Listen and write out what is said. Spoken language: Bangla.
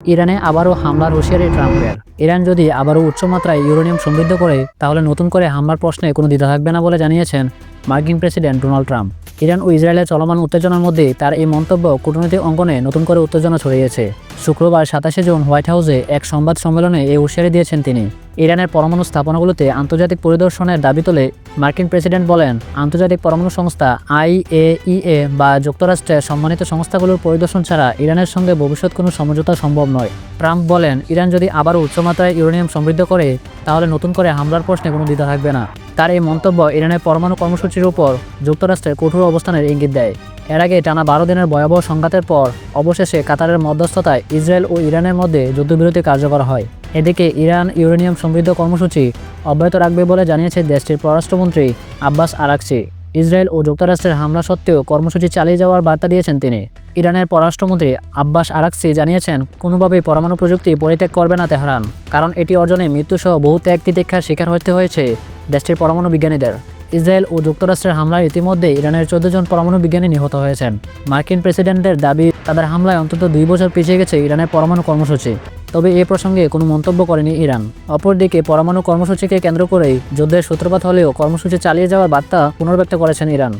ইরানে আবারও হামলার হুঁশিয়ারি ট্রাম্পের। ইরান যদি আবারও উচ্চমাত্রায় ইউরেনিয়াম সমৃদ্ধ করে, তাহলে নতুন করে হামলার প্রশ্নে কোনো দ্বিধা থাকবে না বলে জানিয়েছেন মার্কিন প্রেসিডেন্ট ডোনাল্ড ট্রাম্প। ইরান ও ইসরায়েলের চলমান উত্তেজনার মধ্যে তার এই মন্তব্য কূটনৈতিক অঙ্গনে নতুন করে উত্তেজনা ছড়িয়েছে। শুক্রবার সাতাশে জুন হোয়াইট হাউসে এক সংবাদ সম্মেলনে এই হুঁশিয়ারি দিয়েছেন তিনি। ইরানের পরমাণু স্থাপনাগুলোতে আন্তর্জাতিক পরিদর্শনের দাবি তোলে মার্কিন প্রেসিডেন্ট বলেন, আন্তর্জাতিক পরমাণু সংস্থা আইএইএ বা যুক্তরাষ্ট্রের সম্মানিত সংস্থাগুলোর পরিদর্শন ছাড়া ইরানের সঙ্গে ভবিষ্যৎ কোনো সমঝোতা সম্ভব নয়। ট্রাম্প বলেন, ইরান যদি আবারও উচ্চমাত্রায় ইউরেনিয়াম সমৃদ্ধ করে, তাহলে নতুন করে হামলার প্রশ্নে কোনো দ্বিধা থাকবে না। তার এই মন্তব্য ইরানের পরমাণু কর্মসূচির উপর যুক্তরাষ্ট্রের কঠোর অবস্থানের ইঙ্গিত দেয়। এর আগে টানা বারো দিনের ভয়াবহ সংঘাতের পর অবশেষে কাতারের মধ্যস্থতায় ইসরায়েল ও ইরানের মধ্যে যুদ্ধবিরতি কার্যকর হয়। এদিকে ইরান ইউরেনিয়াম সমৃদ্ধ কর্মসূচি অব্যাহত রাখবে বলে জানিয়েছে দেশটির পররাষ্ট্রমন্ত্রী আব্বাস আরাকসি ইসরায়েল ও যুক্তরাষ্ট্রের হামলা সত্ত্বেও কর্মসূচি চালিয়ে যাওয়ার বার্তা দিয়েছেন তিনি। ইরানের পররাষ্ট্রমন্ত্রী আব্বাস আরাকসি জানিয়েছেন, কোনোভাবেই পরমাণু প্রযুক্তি পরিত্যাগ করবে না তেহরান, কারণ এটি অর্জনে মৃত্যুসহ বহু ত্যাগ তিতিক্ষার শিকার হতে হয়েছে। দেশটির পরমাণু বিজ্ঞানীদের। ইসরায়েল ও যুক্তরাষ্ট্রের হামলায় ইতিমধ্যে ইরানের চোদ্দ জন পরমাণু বিজ্ঞানী নিহত হয়েছেন। মার্কিন প্রেসিডেন্টের দাবি, তাদের হামলায় অন্তত দুই বছর পিছিয়ে গেছে ইরানের পরমাণু কর্মসূচি। তবে এ প্রসঙ্গে কোনো মন্তব্য করেনি ইরান। অপরদিকে, পরমাণু কর্মসূচিকে কেন্দ্র করেই যুদ্ধের সূত্রপাত হলেও কর্মসূচি চালিয়ে যাওয়ার বার্তা পুনর্ব্যক্ত করেছেন ইরান।